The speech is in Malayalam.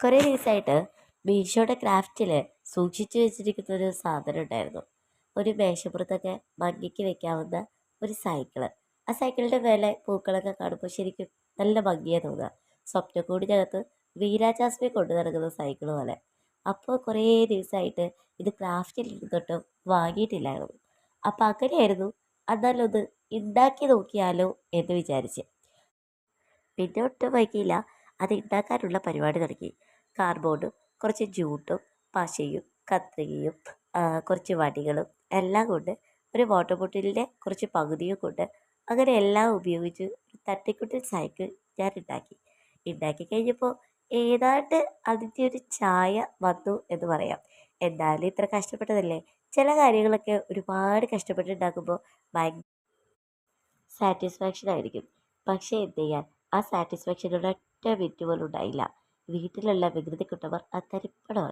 കുറേ ദിവസമായിട്ട് മീഷോയുടെ ക്രാഫ്റ്റിൽ സൂക്ഷിച്ചു വെച്ചിരിക്കുന്ന ഒരു സാധനം ഉണ്ടായിരുന്നു. ഒരു മേശപ്പുറത്തൊക്കെ ഭംഗിക്ക് വെക്കാവുന്ന ഒരു സൈക്കിൾ. ആ സൈക്കിളിന്റെ മേലെ പൂക്കളൊക്കെ കാണുമ്പോൾ ശരിക്കും നല്ല ഭംഗിയാണ് തോന്നുക. സ്വപ്നക്കൂടിനകത്ത് വീരാജാസ്മി കൊണ്ടു നടക്കുന്ന സൈക്കിൾ പോലെ. അപ്പോൾ കുറേ ദിവസമായിട്ട് ഇത് ക്രാഫ്റ്റിൽ ഇരുന്നിട്ടും വാങ്ങിയിട്ടില്ലായിരുന്നു. അപ്പോൾ അങ്ങനെയായിരുന്നു എന്നാലൊന്ന് ഉണ്ടാക്കി നോക്കിയാലോ എന്ന് വിചാരിച്ച്. പിന്നെ ഒട്ടും വൈകിയില്ല. അത് ഉണ്ടാക്കാനുള്ള പരിപാടി തുടങ്ങി. കാർബോർഡും കുറച്ച് ജൂട്ടും പശയും കത്രികയും കുറച്ച് വടികളും എല്ലാം കൊണ്ട് ഒരു വാട്ടർ ബോട്ടിലിന്റെ കുറച്ച് പകുതിയും കൊണ്ട് അങ്ങനെ എല്ലാം ഉപയോഗിച്ച് തട്ടിക്കുട്ടിൽ തട്ടിക്കുട്ടി സൈക്കിൾ ഞാൻ ഉണ്ടാക്കി ഉണ്ടാക്കി കഴിഞ്ഞപ്പോൾ ഏതാണ്ട് അതിന്റെ ഒരു ചായ വന്നു എന്ന് പറയാം. എന്തായാലും ഇത്ര കഷ്ടപ്പെട്ടതല്ലേ? ചില കാര്യങ്ങളൊക്കെ ഒരുപാട് കഷ്ടപ്പെട്ട് ഉണ്ടാക്കുമ്പോൾ ഭയങ്കര സാറ്റിസ്ഫാക്ഷൻ ആയിരിക്കും. പക്ഷേ എന്ത് ചെയ്യാൻ? ആ സാറ്റിസ്ഫാക്ഷൻ ഒരൊറ്റ വിറ്റുപോലും ഉണ്ടായില്ല വീട്ടിലുള്ള വികൃതി കുട്ടവർ ആ തരിപ്പണമായി